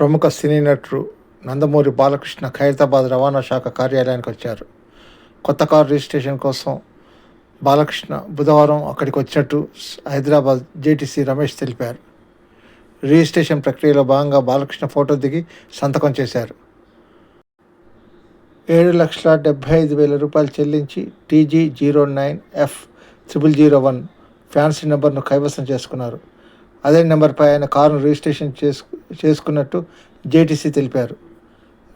ప్రముఖ సినీ నటుడు నందమూరి బాలకృష్ణ ఖైరతాబాద్ రవాణా శాఖ కార్యాలయానికి వచ్చారు. కొత్త కారు రిజిస్ట్రేషన్ కోసం బాలకృష్ణ బుధవారం అక్కడికి వచ్చినట్టు హైదరాబాద్ జేటీసీ రమేష్ తెలిపారు. రిజిస్ట్రేషన్ ప్రక్రియలో భాగంగా బాలకృష్ణ ఫోటో దిగి సంతకం చేశారు. ఏడు లక్షల డెబ్భై ఐదు వేల రూపాయలు చెల్లించి TG zero nine F triple zero one fancy నెంబర్ను కైవసం చేసుకున్నారు. అదే నెంబర్పై ఆయన కారును రిజిస్ట్రేషన్ చేసు చేసుకున్నట్టు జేటీసీ తెలిపారు.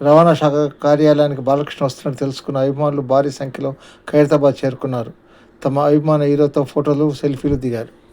రవాణా శాఖ కార్యాలయానికి బాలకృష్ణ వస్తున్నట్టు తెలుసుకున్న అభిమానులు భారీ సంఖ్యలో ఖైరతాబాద్ చేరుకున్నారు. తమ అభిమాన హీరోతో ఫోటోలు సెల్ఫీలు దిగారు.